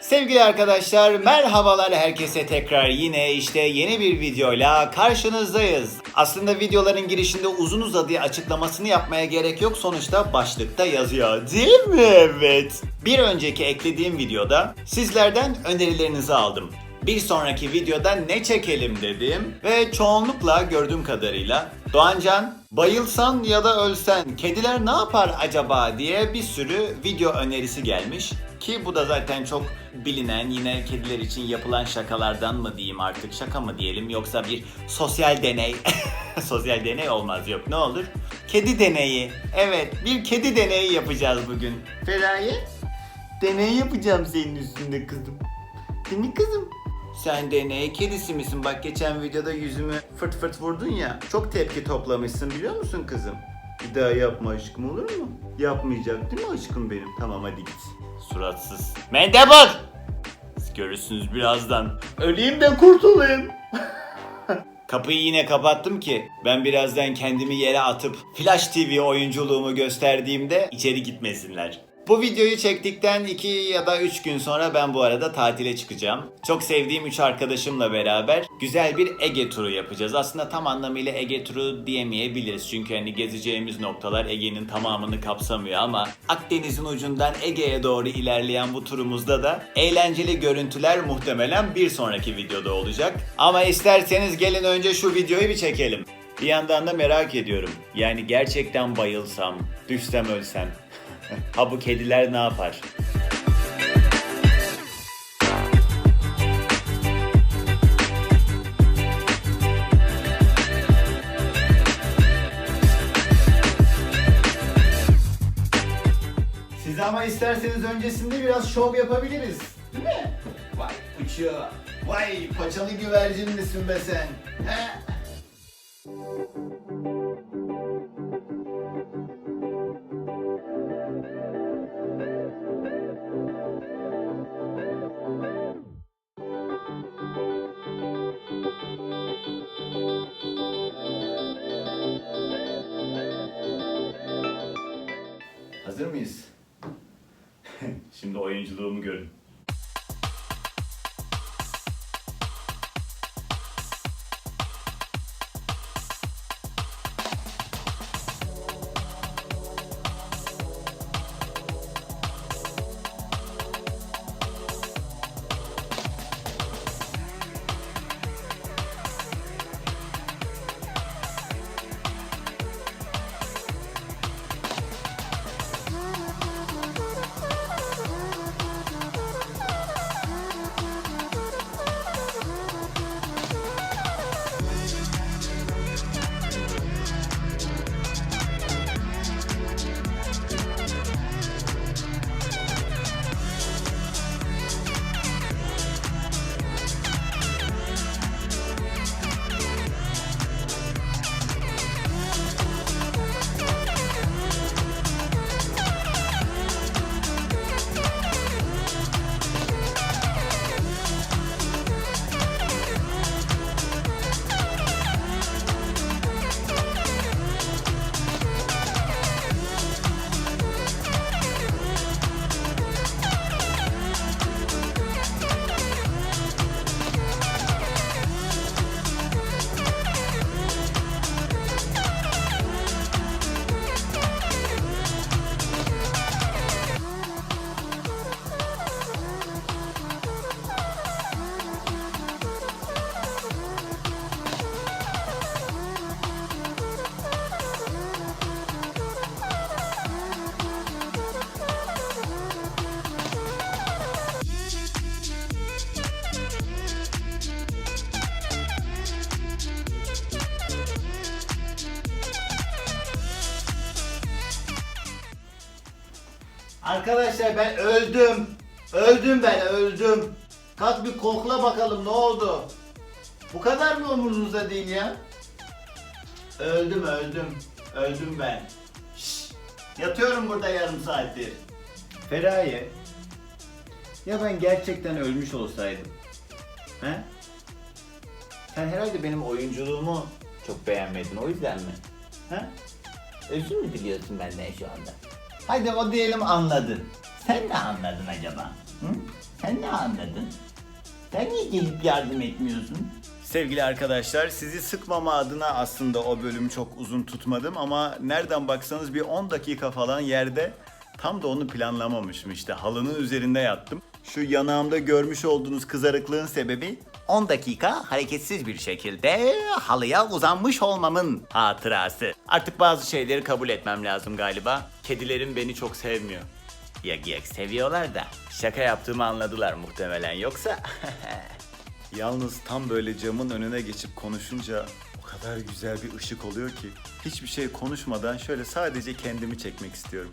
Sevgili arkadaşlar merhabalar herkese tekrar yine işte yeni bir videoyla karşınızdayız. Aslında videoların girişinde uzun uzadıya açıklamasını yapmaya gerek yok sonuçta başlıkta yazıyor değil mi? Evet. Bir önceki eklediğim videoda sizlerden önerilerinizi aldım. Bir sonraki videoda ne çekelim dedim ve çoğunlukla gördüğüm kadarıyla Doğancan bayılsan ya da ölsen kediler ne yapar acaba diye bir sürü video önerisi gelmiş. Ki bu da zaten çok bilinen yine kediler için yapılan şakalardan mı diyeyim artık şaka mı diyelim yoksa bir sosyal deney. sosyal deney olmaz yok ne olur? Kedi deneyi. Evet bir kedi deneyi yapacağız bugün. Feraye deney yapacağım senin üstünde kızım. Değil mi kızım? Sen de ne kedisi misin? Bak geçen videoda yüzümü fırt fırt vurdun ya. Çok tepki toplamışsın biliyor musun kızım? Bir daha yapma aşkım olur mu? Yapmayacak değil mi aşkım benim? Tamam hadi git. Suratsız. Mendebur! Siz görürsünüz birazdan. Öleyim de kurtulayım. Kapıyı yine kapattım ki ben birazdan kendimi yere atıp Flash TV oyunculuğumu gösterdiğimde içeri gitmesinler. Bu videoyu çektikten 2 ya da 3 gün sonra ben bu arada tatile çıkacağım. Çok sevdiğim 3 arkadaşımla beraber güzel bir Ege turu yapacağız. Aslında tam anlamıyla Ege turu diyemeyebiliriz. Çünkü hani gezeceğimiz noktalar Ege'nin tamamını kapsamıyor ama Akdeniz'in ucundan Ege'ye doğru ilerleyen bu turumuzda da eğlenceli görüntüler muhtemelen bir sonraki videoda olacak. Ama isterseniz gelin önce şu videoyu bir çekelim. Bir yandan da merak ediyorum. Yani gerçekten bayılsam, düşsem ölsem. ha bu kediler ne yapar? Siz ama isterseniz öncesinde biraz şov yapabiliriz. Değil mi? Vay uçuyor. Vay paçalı güvercin misin be sen? He? Mıyız? Şimdi oyunculuğumu görün. Arkadaşlar ben öldüm. Öldüm ben öldüm. Kalk bir kokla bakalım ne oldu? Bu kadar mı umurunuzda değil ya? Öldüm öldüm. Öldüm ben. Şşş, yatıyorum burada yarım saattir. Feraye. Ya ben gerçekten ölmüş olsaydım. He? Sen herhalde benim oyunculuğumu çok beğenmedin o yüzden mi? He? Özür mü diliyorsun benden şu anda? Haydi o diyelim anladın. Sen ne anladın acaba? Hı? Sen ne anladın? Sen niye gelip yardım etmiyorsun? Sevgili arkadaşlar sizi sıkmama adına aslında o bölümü çok uzun tutmadım ama nereden baksanız bir 10 dakika falan yerde tam da onu planlamamışım işte halının üzerinde yattım. Şu yanağımda görmüş olduğunuz kızarıklığın sebebi 10 dakika hareketsiz bir şekilde halıya uzanmış olmamın hatırası. Artık bazı şeyleri kabul etmem lazım galiba. Kedilerim beni çok sevmiyor. Yak yak seviyorlar da şaka yaptığımı anladılar muhtemelen yoksa Yalnız tam böyle camın önüne geçip konuşunca o kadar güzel bir ışık oluyor ki hiçbir şey konuşmadan şöyle sadece kendimi çekmek istiyorum.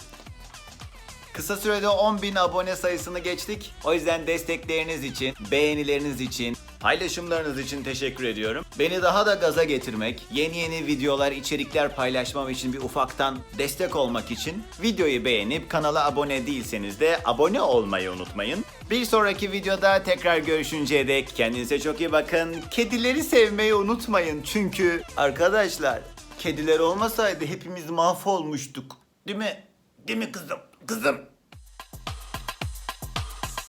Kısa sürede 10.000 abone sayısını geçtik. O yüzden destekleriniz için, beğenileriniz için, paylaşımlarınız için teşekkür ediyorum. Beni daha da gaza getirmek, yeni yeni videolar, içerikler paylaşmam için bir ufaktan destek olmak için videoyu beğenip kanala abone değilseniz de abone olmayı unutmayın. Bir sonraki videoda tekrar görüşünceye dek kendinize çok iyi bakın. Kedileri sevmeyi unutmayın çünkü arkadaşlar kediler olmasaydı hepimiz mahvolmuştuk. Değil mi? Değil mi kızım? Kızım.